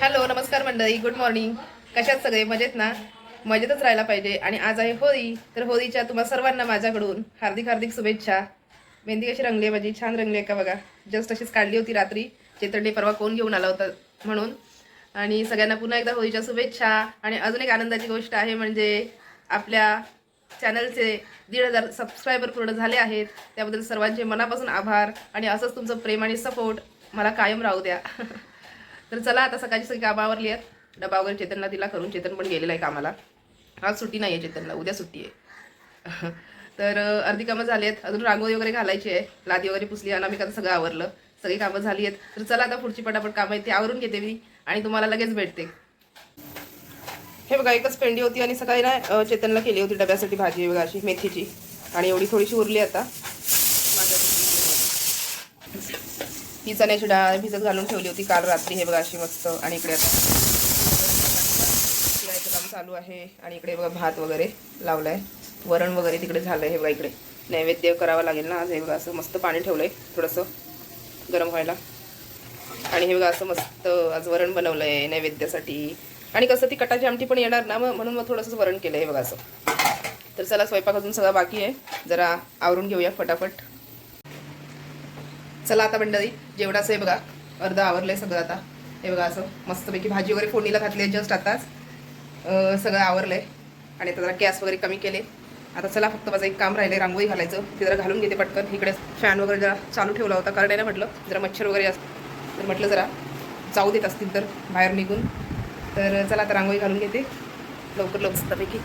Hello नमस्कार मंडळी good morning. कशात सगळे? मजेत ना? मजेतच राहायला पाहिजे. आणि आज आहे होळी. तर होळीच्या तुम्हा सर्वांना माझ्याकडून हार्दिक हार्दिक शुभेच्छा. मेहंदी कशी रंगली आहे माझी? छान रंगली आहे का बघा? जस्ट अशीच काढली होती रात्री. चेतनने परवा कोण घेऊन आला होता म्हणून. आणि सगळ्यांना पुन्हा एकदा होळीच्या शुभेच्छा. आणि अजून एक आनंदाची गोष्ट आहे म्हणजे आपल्या चॅनलचे दीड हजार सबस्क्रायबर पूर्ण झाले आहेत. त्याबद्दल सर्वांचे मनापासून आभार. आणि असंच तुमचं प्रेम आणि सपोर्ट मला कायम राहू द्या. तर चला आता सकाळची सगळी कामं आवरली आहेत. डबा वगैरे चेतनला दिला करून चेतन पण गेलेला आहे कामाला. आज सुट्टी नाही आहे चेतनला उद्या सुट्टी आहे. तर अर्धी कामं झाली आहेत अजून रांगोळी वगैरे घालायची आहे. लादी वगैरे पुसली आणि मी कसं सगळं आवरलं. सगळी कामं झाली आहेत तर चला आता पुढची पटापट कामं आहेत ती आवरून घेते मी आणि तुम्हाला लगेच भेटते. हे बघा एकच पेंडी होती आणि सकाळी ना चेतनला केली होती डब्यासाठी भाजी बघा अशी मेथीची. आणि एवढी थोडीशी उरली आता. ही चण्याची डाळ भिजत घालून ठेवली होती काल रात्री. हे बघा अशी मस्त. आणि इकडे आता शिरायचं काम चालू आहे. आणि इकडे बघा भात वगैरे लावलाय. वरण वगैरे तिकडे झालंय. हे बघा इकडे. नैवेद्य करावा लागेल ना आज. हे बघा असं मस्त पाणी ठेवलंय थोडंसं गरम व्हायला. आणि हे बघा असं मस्त आज वरण बनवलंय नैवेद्यासाठी. आणि कसं ती कटाची आमटी पण येणार ना मग म्हणून मग थोडंसं वरण केलं हे बघा असं. तर चला स्वयंपाक अजून सगळा बाकी आहे. जरा आवरून घेऊया फटाफट. चला आता मंडळी जेवणाचं आहे बघा अर्धं आवरलं आहे सगळं आता. हे बघा असं मस्तपैकी भाजी वगैरे फोडणीला घातली आहे जस्ट आताच. सगळं आवरलं आहे आणि आता जरा गॅस वगैरे कमी केले. आता चला फक्त माझं एक काम राहिलं आहे रांगोळी घालायचं. ते जरा घालून घेते पटकन. इकडे फॅन वगैरे जरा चालू ठेवला होता कारण आहे ना म्हटलं. जरा मच्छर वगैरे असतं तर म्हटलं जरा जाऊ देत असतील तर बाहेर निघून. तर चला आता रांगोळी घालून घेते. लवकर लवकर मस्तपैकी.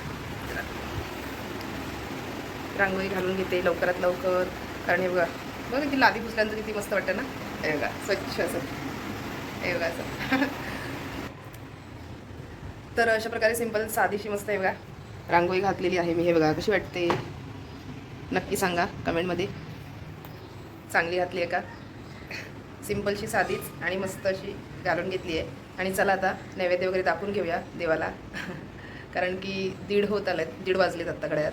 रांगोळी घालून घेते लवकरात लवकर. कारण हे बघा बघा की लादी पुसल्यानंतर किती मस्त वाटतं ना? हे बघा स्वच्छ असं. हे बघा असं. तर अशा प्रकारे सिंपल साधीशी मस्त आहे बघा रांगोळी घातलेली आहे मी. हे बघा कशी वाटते? नक्की सांगा कमेंटमध्ये. चांगली घातली आहे का? सिंपलशी साधीच आणि मस्त अशी घालून घेतली आहे. आणि चला आता नैवेद्य वगैरे दाखवून घेऊया देवाला. कारण की दीड होत आलं आहेत दीड वाजलेत आत्ता घड्यात.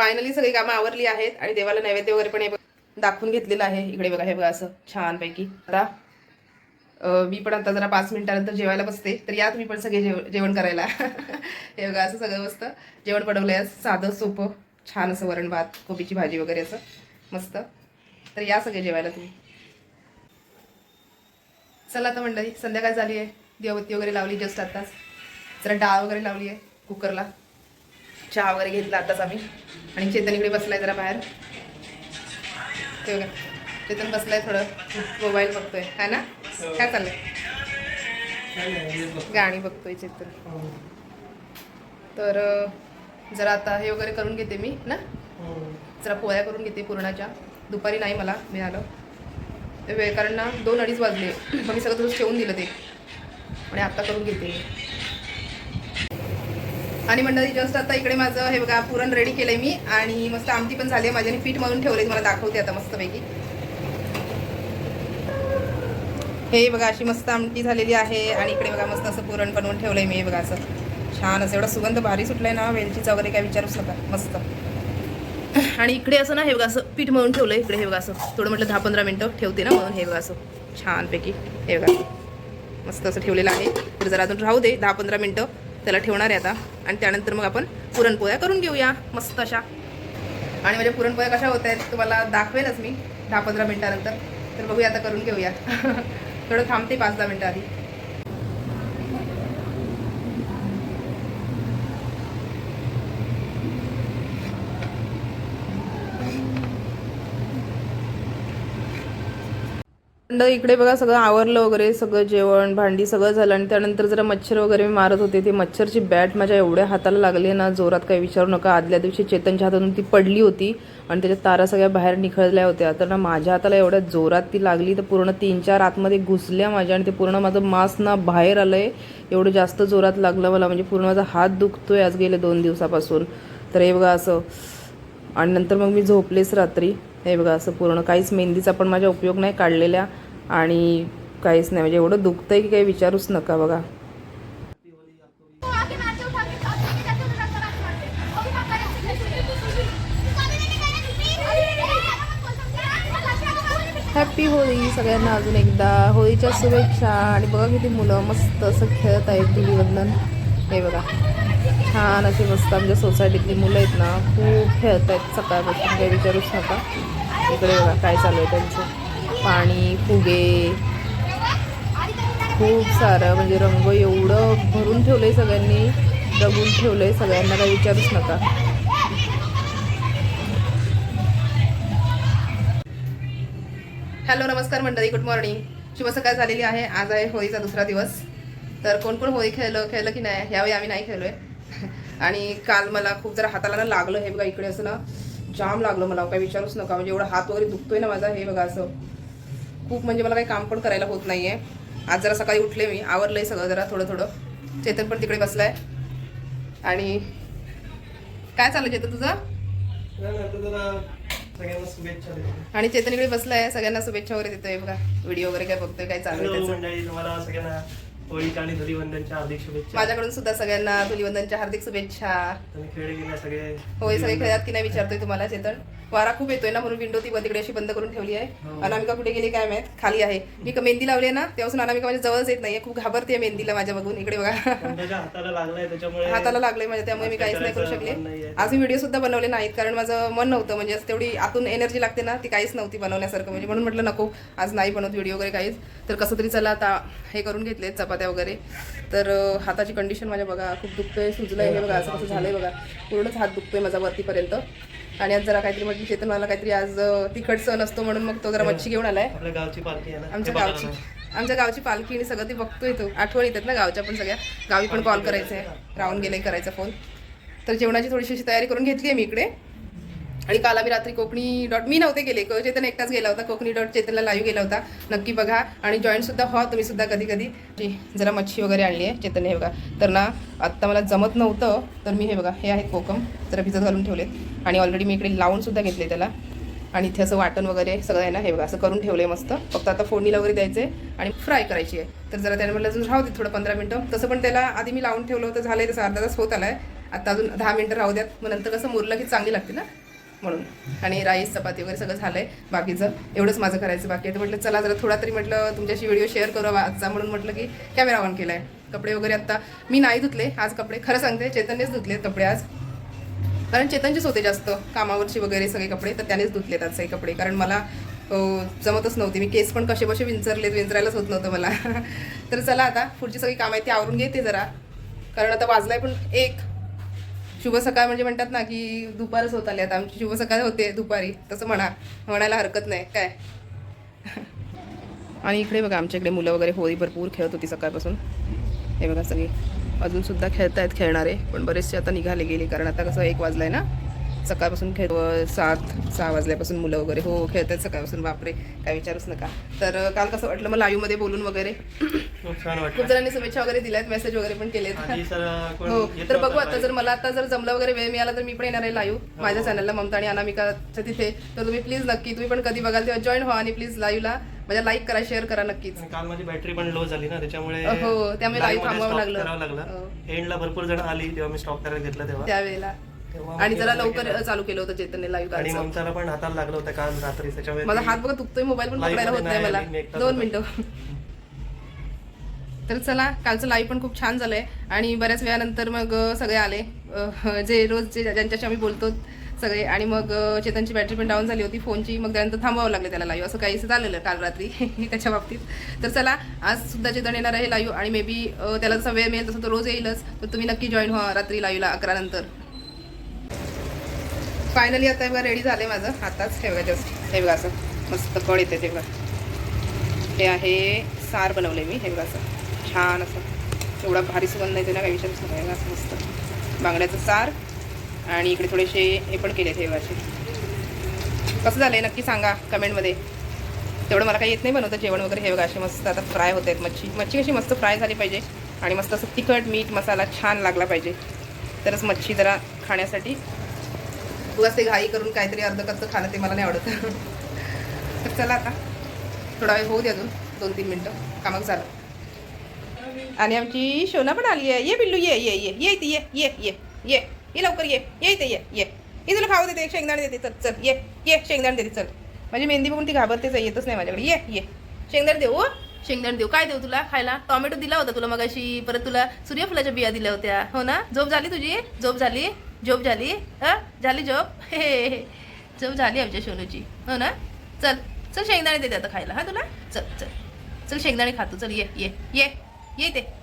फायनली सगळी कामं आवरली आहेत आणि देवाला नैवेद्य वगैरे पण हे दाखवून घेतलेलं आहे. इकडे बघा हे बघा असं छानपैकी. आता मी पण आता जरा पाच मिनिटानंतर जेवायला बसते. तर या तुम्ही पण सगळे जेव जेवण करायला. हे बघा असं सगळं मस्त जेवण बनवलं आहे साधं सोपं छान असं वरण भात कोबीची भाजी वगैरे असं मस्त. तर या सगळे जेवायला तुम्ही. चला आता मंडळी संध्याकाळ झाली आहे. दिवाबत्ती वगैरे लावली जस्ट आत्ताच जरा डाळ वगैरे लावली आहे कुकरला. चहा वगैरे घेतला आताच आम्ही. आणि चेतन इकडे बसलाय जरा बाहेर. ते चेतन चेतन बसलाय थोडं. मोबाईल बघतोय. हा ना? काय चाललंय? गाणी बघतोय चेतन. तर जरा आता हे वगैरे करून घेते मी ना? जरा पोळ्या करून घेते पूर्णाच्या. दुपारी नाही मला मिळालं. ते वेळ कारण ना दोन अडीच वाजले. मग मी सगळं तसंच ठेवून दिलं ते. आणि आता करून घेते. आणि मंडळी जस्ट आता इकडे माझं हे बघा पुरण रेडी केलंय मी आणि मस्त आमटी पण झाली आहे. माझ्याने पीठ मळून ठेवले मला दाखवते आता मस्तपैकी. हे बघा अशी मस्त आमटी झालेली आहे आणि इकडे बघा मस्त असं पुरण बनवून ठेवलंय मी हे बघा असं. छान असं एवढा सुगंध भारी सुटलाय ना वेलचीचा वगैरे काय विचारूच नका. मस्त. आणि इकडे असं ना हे बघा असं पीठ मळून ठेवलंय इकडे हे बघा असं. थोडं म्हटलं दहा पंधरा मिनटं ठेवते ना म्हणून हे बघा असं. छानपैकी हे बघा. मस्त असं ठेवलेलं आहे. तर जरा अजून राहू दे दहा पंधरा मिनटं. त्याला ठेवणार आहे आता. आणि त्यानंतर मग आपण पुरणपोळ्या करून घेऊया. मस्त अशा. आणि माझ्या पुरणपोळ्या कशा होत आहेत तुम्हाला दाखवेनच मी. दहा पंधरा मिनटानंतर. तर बघूया आता करून घेऊया. थोडं थांबते पाच दहा मिनटं आधी. इकडे बघा सगळं आवरलं वगैरे सगळं जेवण भांडी सगळं झालं आणि त्यानंतर जरा मच्छर वगैरे मी मारत होते. ते मच्छरची बॅट माझ्या एवढ्या हाताला लागली ना जोरात काही विचारू नका. आदल्या दिवशी चेतनच्या हातातून ती पडली होती आणि त्याच्या तारा सगळ्या बाहेर निखळल्या होत्या. तर ना माझ्या हाताला एवढ्या जोरात ती लागली तर पूर्ण तीन चार आतमध्ये घुसल्या माझ्या आणि ते पूर्ण माझं मास ना बाहेर आलंय. एवढं जास्त जोरात लागलं मला म्हणजे पूर्ण माझा हात दुखतोय आज गेले दोन दिवसापासून. तर हे बघा असं. आणि नंतर मग मी झोपलेच रात्री. हे बघा असं पूर्ण काहीच मेहंदीचा पण माझ्या उपयोग नाही काढलेल्या आणि काहीच नाही. म्हणजे एवढं दुखतं आहे की काही विचारूच नका बघा. हॅपी होळी सगळ्यांना अजून एकदा. होळीच्या शुभेच्छा. आणि बघा किती मुलं मस्त असं खेळत आहेत धुलीवंदन हे बघा. छान अशी मस्त आमच्या सोसायटीतली मुलं आहेत ना खूप खेळत आहेत सकाळपासून काही विचारूच नका. इकडे बघा काय चालू आहे त्यांचं. पाणी फुगे खूप सारं म्हणजे रंग एवढं भरून ठेवलं आहे सगळ्यांनी रंगून ठेवलं आहे सगळ्यांना काही विचारूच नका. हॅलो नमस्कार मंडळी गुड मॉर्निंग शुभ सकाळ झालेली आहे. आज आहे होळीचा दुसरा दिवस. तर कोण कोण होळी खेळलं खेळलं की नाही? यावेळी आम्ही नाही खेळलो आहे आणि काल मला खूप जरा हाताला ना लागलं हे बघा इकडे असं ना जाम लागलं मला. काही विचारूच नका म्हणजे एवढा हात वगैरे दुखतोय ना माझा हे बघा असं. खूप म्हणजे मला काही काम पण करायला होत नाहीये. आज जरा सकाळी उठले मी आवरलंय सगळं जरा थोडं थोडं. चेतन पण तिकडे बसलाय. आणि काय चाललं चेतन तुझं? नाही, नाही. आणि चेतन इकडे बसलाय सगळ्यांना शुभेच्छा वगैरे देतोय बघा. व्हिडिओ वगैरे काय बघतोय काय चालू होळीच्या आणि धुलीवंदनच्या हार्दिक शुभेच्छा. माझ्याकडून सुद्धा सगळ्यांना धुलीवंदनच्या हार्दिक शुभेच्छा. तुम्ही खेळ सगळे. होय सगळे खेळात की नाही विचारतोय तुम्हाला चेतन? वारा खूप येतोय ना म्हणून विंडो ती तिकडे अशी बंद करून ठेवली आहे. हो. अनामिका कुठे गेली काय माहीत? खाली आहे. मी मेहंदी लावली आहे ना तेव्हापासून अनामिका माझ्या जवळच येत नाहीये. खूप घाबरते मेहंदीला माझ्या बघून. इकडे बघा. हाताला लागलाय त्याच्यामुळे हाताला लागलंय माझ्या त्यामुळे मी काहीच नाही करू शकले. आज मी व्हिडिओ सुद्धा बनवले नाहीत कारण माझं मन नव्हतं. म्हणजे तेवढी आतून एनर्जी लागते ना ती काहीच नव्हती बनवण्यासारखं. म्हणजे म्हणून म्हटलं नको आज नाही बनवत व्हिडिओ वगैरे काहीच. तर कसं तरी चला आता हे करून घेतले चपात्या वगैरे. तर हाताची कंडिशन माझ्या बघा खूप दुखतंय सुजलंय हे बघा असं कसं झालंय बघा. पूर्णच हात दुखतोय माझा वरतीपर्यंत. आणि आज जरा काहीतरी म्हटलं चेतन मला काहीतरी आज तिखट सण असतो म्हणून मग तो जरा मच्छी घेऊन आलाय. आहे आमच्या गावची. आमच्या गावची पालखी आणि सगळं ती बघतोय तो. आठवण येतात ना गावच्या पण सगळ्या. गावी पण कॉल करायचा आहे राहून गेले करायचा फोन तर जेवणाची थोडीशी तयारी करून घेतली आहे मी इकडे. आणि काल आम्ही रात्री कोकणी डॉट मी नव्हते गेले चेतन एकटाच गेला होता कोकणी डॉट चेतनला लाईव्ह गेला होता. नक्की बघा. आणि जॉईंटसुद्धा सुद्धा व्हा तुम्ही सुद्धा कधी कधी. जी जरा मच्छी वगैरे आणली आहे चेतन हे बघा. तर ना आत्ता मला जमत नव्हतं तर मी हे बघा हे आहेत कोकम. जरा भिजत घालून ठेवलेत. आणि ऑलरेडी मी इकडे लावून सुद्धा घेतले त्याला. आणि इथे असं वाटण वगैरे सगळं आहे ना हे बघा असं करून ठेवलं आहे मस्त. फक्त आता फोडणीला वगैरे द्यायचे आणि फ्राय करायची आहे. तर जरा त्याने म्हटलं अजून राहू दे थोडं पंधरा मिनटं. तसं पण त्याला आधी मी लावून ठेवलं होतं झालं आहे तसं अर्धा तास होत आलाय. आता अजून दहा मिनटं राहू द्यात. मग नंतर कसं मुरलं की चांगली लागते ना. म्हणून. आणि राईस चपाती वगैरे सगळं झालंय बाकीचं. एवढंच माझं करायचं बाकी आहे. तर म्हटलं चला जरा थोडा तरी म्हटलं तुमच्याशी व्हिडिओ शेअर करू आजचा म्हणून म्हटलं की कॅमेरा ऑन केलाय. कपडे वगैरे आता मी नाही धुतले. आज कपडे खरं सांगते चेतननेच धुतले कपडे आज. कारण चेतनचेच होते जास्त. कामावरचे वगैरे सगळे कपडे तर त्यानेच धुतलेत आज सगळे कपडे. कारण मला जमतच नव्हते. मी केस पण कसे बसे विंचरलेत विंचरायलाच होत नव्हतं मला. तर चला आता पुढची सगळी कामं आहे ती आवरून घेते जरा. कारण आता वाजलाय पण एक. शुभ सकाळ म्हणजे म्हणतात ना की दुपारच होत आले. आता आमची शुभ सकाळ होते दुपारी. तसं म्हणा. म्हणायला हरकत नाही. काय? आणि इकडे बघा आमच्या इकडे मुलं वगैरे होळी भरपूर खेळत होती सकाळपासून. हे बघा सगळी. अजून सुद्धा खेळतायत खेळणारे पण बरेचसे आता निघाले गेले. कारण आता कसं एक वाजलाय ना? सकाळपासून खेळ सात सहा वाजल्यापासून मुलं वगैरे हो खेळतायत सकाळपासून बापरे काय विचारूच नका. तर काल कसं वाटलं मग लाईव्हमध्ये बोलून वगैरे? खूप जणांनी शुभेच्छा वगैरे दिल्यात मेसेज वगैरे पण केलेत. हो तर बघू आता. जर मला आता जर जमलं वगैरे वेळ मिळाला तर मी पण येणार आहे लाईव्ह माझ्या चॅनलला ममता आणि अनामिकाच्या तिथे. तर तुम्ही प्लीज नक्की तुम्ही पण कधी बघाल तेव्हा जॉईन व्हा आणि प्लीज लाईव्हला माझ्या लाईक करा शेअर करा नक्कीच. काल माझी बॅटरी पण लो झाली ना त्याच्यामुळे हो, त्यामुळे थांबवावं stop लागलं. लागलं. हो. एंडला भरपूर जण आली तेव्हा मी स्टॉप करायला घेतलं तेव्हा. त्यावेळेला. आणि जरा लवकर. चालू केलं होतं चेतनने लाईव्ह आणि ममताला पण हाताला लागलं होतं काल रात्री त्याच्यामुळे माझा हात बघा दुखतोय मोबाईल पण Live पकडायला होत मध्ये नाही मला. नाही आली, मी एकटाच दोन होतो. मिनिटं. तर चला कालचं लाईव्ह पण खूप छान झालंय. आणि बऱ्याच वेळानंतर मग अं, सगळे आले. अं, जे रोज जे ज्यांच्याशी आम्ही बोलतो सगळे. आणि मग अं, चेतनची बॅटरी पण डाऊन झाली होती फोनची मग त्यानंतर थांबावं लागलं त्याला लाईव्ह असं काहीच झालेलं काल रात्री त्याच्या बाबतीत. तर चला आज सुद्धा चेतन येणार आहे लाईव्ह आणि मे बी त्याला जसा वेळ मिळेल तसं तो रोज येईलच. तर तुम्ही नक्की जॉईन व्हा रात्री लाईव्हला अकरा नंतर. फायनली आता हे बघा रेडी आहे माझं. आताच ठेवायचं जस्ट हे बघा असं. मस्त कळ येते ते बघा. हे आहे सार बनवले मी. हे बघा असं. छान असं. एवढा भारी सुगंध येते ना काही विचारच नाही. असं मस्त. बांगड्याचं सार आणि इकडे थोडेसे हे पण केले हे बघाचे कसं झालं आहे नक्की सांगा कमेंटमध्ये. तेवढं मला काही येत नाही बनवतं जेवण वगैरे. हे बघा असे मस्त आता फ्राय होत आहेत मच्छी. मच्छी कशी मस्त फ्राय झाली पाहिजे. आणि मस्त असं तिखट मीठ मसाला छान लागला पाहिजे. तरच मच्छी जरा खाण्यासाठी उगाच ते घाई करून काहीतरी अर्ध कच्चं खाणं ते मला नाही आवडत. तर चला आता. थोडा वेळ होऊ दे अजून. दोन तीन मिनटं. कामाक झालं आणि आमची शोना पण आली आहे. ये बिल्लू ये ये ये. ये इथे ये ये ये ये. ये लवकर ये. ये इथे ये ये. ये तुला खाऊ देते. एक शेंगदाणे देते. चल चल. ये ये शेंगदाणे देते. चल. माझी मेहंदी बघून ती घाबरतेच येतच नाही माझ्याकडे. ये ये. शेंगदाणे देऊ हो? शेंगदाणे देऊ. काय देऊ तुला खायला? टॉमॅटो दिला होता तुला मगाशी. परत तुला सूर्यफुलाच्या बिया दिल्या होत्या. हो ना? झोप झाली तुझी? झोप झाली? झोप झाली? हां? झाली झोप? हे हे, झोप झाली आमच्या सोनूची. हो ना? चल चल शेंगदाणे देते आता खायला. हां तुला? चल चल. चल शेंगदाणे खातो चल ये ये. ये ये ते.